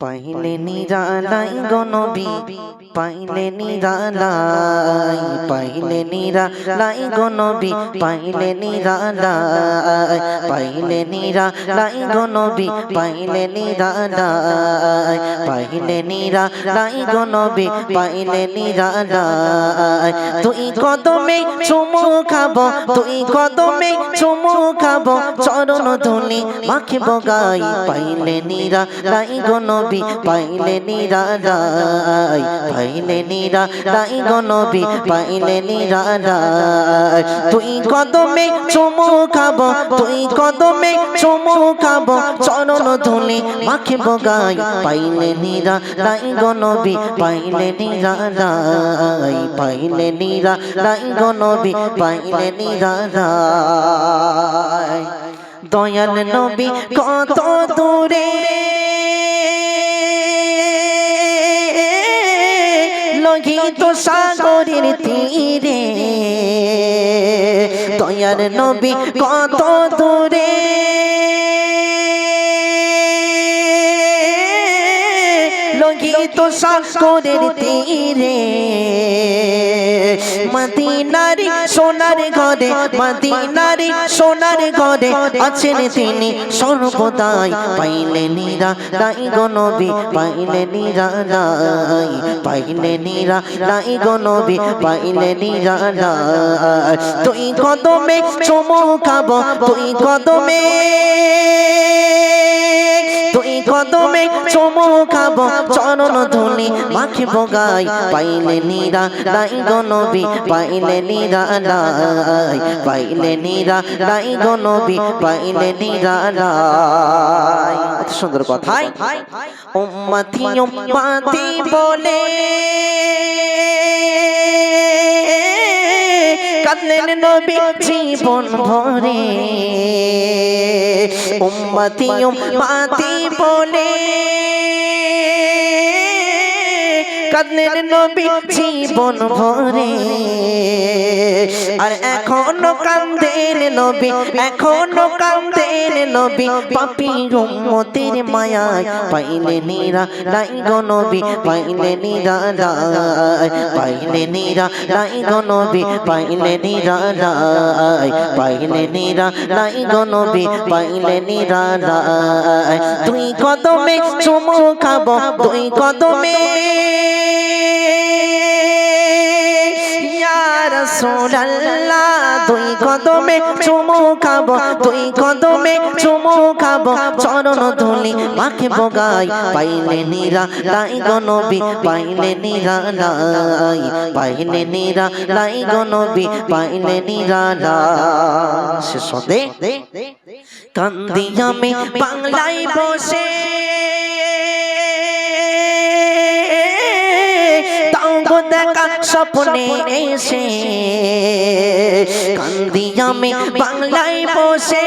পাইলে নিরালাই গনবি পাইলে নিরালাই। পাইলে নিরালাই গনবি পাইলে নিরালাই পাইলে নিরালাই গনবি পাইলে নিরালাই পাইলে নিরালাই গনবি পাইলে নিরালাই তুই কদমে চুমু খাব তুই কদমে চুমু খাব, চরণ ধুলি মাখিব গাই, পাইলে নিরা লাই গনবি পাইলে নিরা পাইলে নিরা লাই গনবি পাইলে নিরা তুই কদমে চুমু তুই কদমে চরণ ধুলি মাখিব গাই, পাইলে গনবি পাইলে পাইলে গনবি পাইলে দয়াল নবী কত দূরে? লোহিত সাগরের তীরে। দয়ার নবী কত দূরে। লোহিত সাগরের তীরে। মদিনারি সোনার ঘরে, মদিনারি সোনার ঘরে আছেন তিনি। সর্বদাই পাইলে নিরা রাই গনবি পাইলে নিরা রাই পাইলে নিরা রাই গনবি পাইলে নিরা রাই তুই কদমে চুমু খাব, তুই কদমে কদমে চুমু খাব চরণ ধুলি মাখিব গাই পাইলে নিরা রাই গনবি পাইলে নিরা রাই পাইলে নিরা রাই গনবি পাইলে নিরা কত সুন্দর কথাই উম্মতি উম্মতি বলে কাঁদলেন নবী জীবন ভরে। উম্মতি উম্মতি বলে। কাঁদলেন নবী জীবন ভরে। আর এখনও কান্দেন নবী এখনও কান্দেন নবী পাপি উম্মতের মায়ায় পাইলে নিরা লাই গো নবী পাইলে নিরা লাই পাইলে নিরা লাই গো নবী পাইলে নিরা লাই পাইলে নিরা লাই গো নবী পাইলে নিরা লাই তুই কদমে চুমু খাব তুই কদমে রাসূলুল্লাহ তুই কদমে চুমু খাব তুই কদমে চুমু খাব, চরণ ধুলি মাখে বগাই পাইলে লাই গনবি পাইলে লাই পাইলে লাই গনবি পাইলে লাই। আমি বাংলায় বসে। গো দেখা স্বপ্নে এসে কান্দি আমি বাংলায় বসে।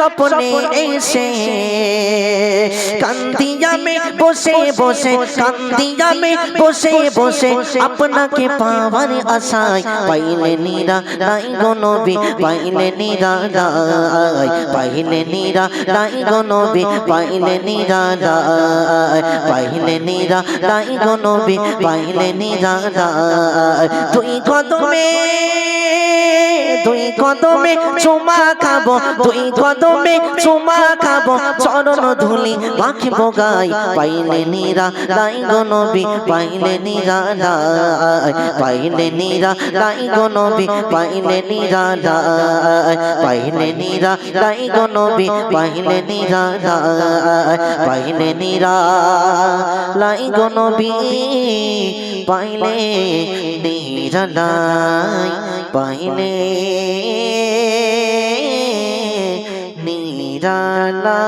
স্বপ্নে এসে কান্দি আমি বসে বসে কান্দি আমি বসে বসে আপনাকে পাওয়ার আশায় পাইলে নিরা নাই গনবি পাইলে নিরা রাই পাইলে নিরা নাই গনবি পাইলে নিরা রাই পাইলে নিরা নাই গনবি পাইলে নিরা তুই কদমে তুই কদমে চুমা খাব তুই কদমে চুমা খাব, চরণ ধুলি মাখিব গাই পাইলে নিরা লাই গনবি পাইলে নিরা লাই পাইলে নিরা লাই গনবি পাইলে নিরা লাই পাইলে নিরা লাই গনবি পাইলে নিরা লাই পাইলে নিরা লাই গনবি পাইলে নিরা লাই পাইলে নিরালা